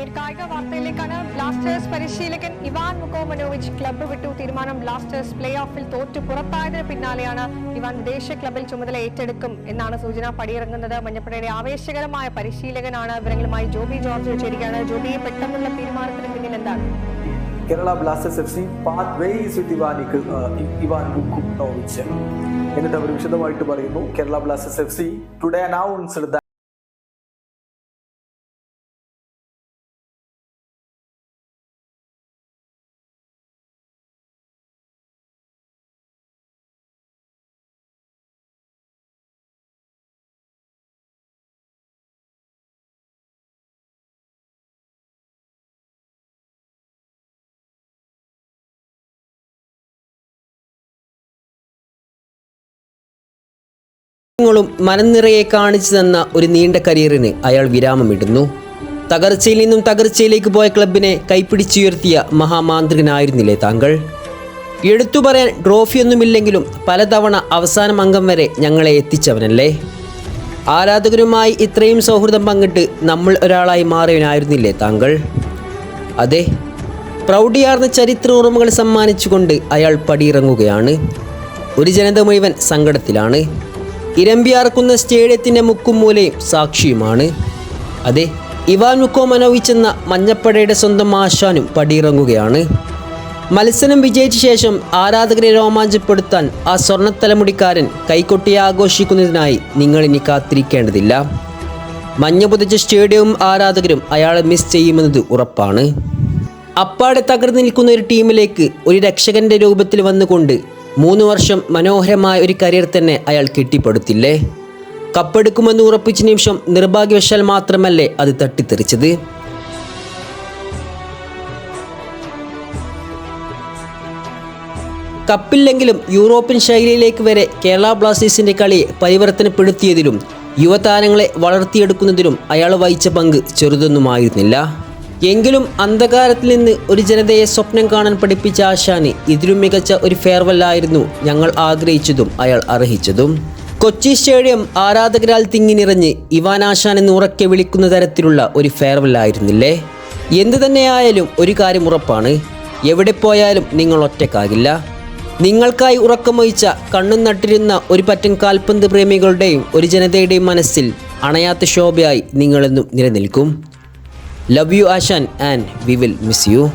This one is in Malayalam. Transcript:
പിന്നീട് കായിക വാർത്തയിലേക്കാണ് ബ്ലാസ്റ്റേഴ്സ് പരിശീലകൻ ഇവാൻ മുക്കോമനോവിച്ച് ക്ലബ്ബ് വിട്ടു. തീരുമാനം ബ്ലാസ്റ്റേഴ്സ് പ്ലേ ഓഫിൽ തോറ്റു പുറത്തായതിന് പിന്നാലെയാണ് ഇവാൻ ദേശീയ ക്ലബിൽ ചുമതല ഏറ്റെടുക്കും എന്നാണ് സൂചന. പടിയിറങ്ങുന്നത് മഞ്ഞപ്പടയുടെ ആവേശകരമായ പരിശീലകനാണ്. വിവരങ്ങളുമായി ജോബി ജോർജ് ചേരുകയാണ്. ജോബി പെട്ടെന്നുള്ള തീരുമാനത്തിന് പിന്നിൽ എന്താണ്? Kerala Blasters F C parts ways with ഇവാനിക്ക് Ivan Vukomanovic എന്നിട്ട് അവർ വിശദമായിട്ട് പറയുന്നു Kerala Blasters F C today announced ങ്ങളും മനം നിറയെ കാണിച്ചു തന്ന ഒരു നീണ്ട കരിയറിന് അയാൾ വിരാമമിടുന്നു. തകർച്ചയിൽ നിന്നും തകർച്ചയിലേക്ക് പോയ ക്ലബിനെ കൈപ്പിടിച്ചുയർത്തിയ മഹാമാന്ത്രികനായിരുന്നില്ലേ താങ്കൾ? എടുത്തു പറയാൻ ട്രോഫിയൊന്നുമില്ലെങ്കിലും പലതവണ അവസാനം അംഗം വരെ ഞങ്ങളെ എത്തിച്ചവനല്ലേ? ആരാധകരുമായി ഇത്രയും സൗഹൃദം പങ്കിട്ട് നമ്മൾ ഒരാളായി മാറിയവനായിരുന്നില്ലേ താങ്കൾ? അതെ പ്രൗഢിയാർന്ന ചരിത്ര ഓർമ്മകൾ സമ്മാനിച്ചുകൊണ്ട് അയാൾ പടിയിറങ്ങുകയാണ്. ഒരു ജനത മുഴുവൻ സങ്കടത്തിലാണ്. ഇരമ്പിയാർക്കുന്ന സ്റ്റേഡിയത്തിന്റെ മുക്കും മൂലയും സാക്ഷിയുമാണ്. അതെ ഇവാൻ മുക്കോമനോവിച്ച് എന്ന മഞ്ഞപ്പടയുടെ സ്വന്തം ആശാനും പടിയിറങ്ങുകയാണ്. മത്സരം വിജയിച്ച ശേഷം ആരാധകരെ രോമാഞ്ചപ്പെടുത്താൻ ആ സ്വർണത്തലമുടിക്കാരൻ കൈകൊട്ടി ആഘോഷിക്കുന്നതിനായി നിങ്ങൾ ഇനി കാത്തിരിക്കേണ്ടതില്ല. മഞ്ഞ പുതച്ച സ്റ്റേഡിയവും ആരാധകരും അയാളെ മിസ് ചെയ്യുമെന്നത് ഉറപ്പാണ്. അപ്പാടെ തകർന്നു നിൽക്കുന്ന ഒരു ടീമിലേക്ക് ഒരു രക്ഷകന്റെ രൂപത്തിൽ വന്നുകൊണ്ട് മൂന്ന് വർഷം മനോഹരമായ ഒരു കരിയർ തന്നെ അയാൾ കെട്ടിപ്പടുത്തില്ലേ? കപ്പെടുക്കുമെന്ന് ഉറപ്പിച്ച നിമിഷം നിർഭാഗ്യവശാൽ മാത്രമല്ലേ അത് തട്ടിത്തെറിച്ചത്? കപ്പില്ലെങ്കിലും യൂറോപ്യൻ ശൈലിയിലേക്ക് വരെ കേരള ബ്ലാസ്റ്റേഴ്സിന്റെ കളിയെ പരിവർത്തനപ്പെടുത്തിയതിലും യുവതാരങ്ങളെ വളർത്തിയെടുക്കുന്നതിലും അയാൾ വഹിച്ച പങ്ക് ചെറുതൊന്നുമായിരുന്നില്ല. എങ്കിലും അന്ധകാരത്തിൽ നിന്ന് ഒരു ജനതയെ സ്വപ്നം കാണാൻ പഠിപ്പിച്ച ആശാന് ഇതിലും മികച്ച ഒരു ഫെയർവെല്ലായിരുന്നു ഞങ്ങൾ ആഗ്രഹിച്ചതും അയാൾ അർഹിച്ചതും. കൊച്ചി സ്റ്റേഡിയം ആരാധകരാൽ തിങ്ങി നിറഞ്ഞ് ഇവാൻ ആശാൻ എന്ന് ഉറക്കെ വിളിക്കുന്ന തരത്തിലുള്ള ഒരു ഫെയർവെല്ലായിരുന്നില്ലേ എന്തു തന്നെയായാലും ഒരു കാര്യം ഉറപ്പാണ്. എവിടെ പോയാലും നിങ്ങൾ ഒറ്റക്കാകില്ല നിങ്ങൾക്കായി ഉറക്കമൊഴിച്ച കണ്ണും നട്ടിരുന്ന ഒരു പറ്റം കാൽപന്ത് പ്രേമികളുടെയും ഒരു ജനതയുടെയും മനസ്സിൽ അണയാത്ത ശോഭയായി നിങ്ങളെന്നും നിലനിൽക്കും. Love you, Ashan, and we will miss you.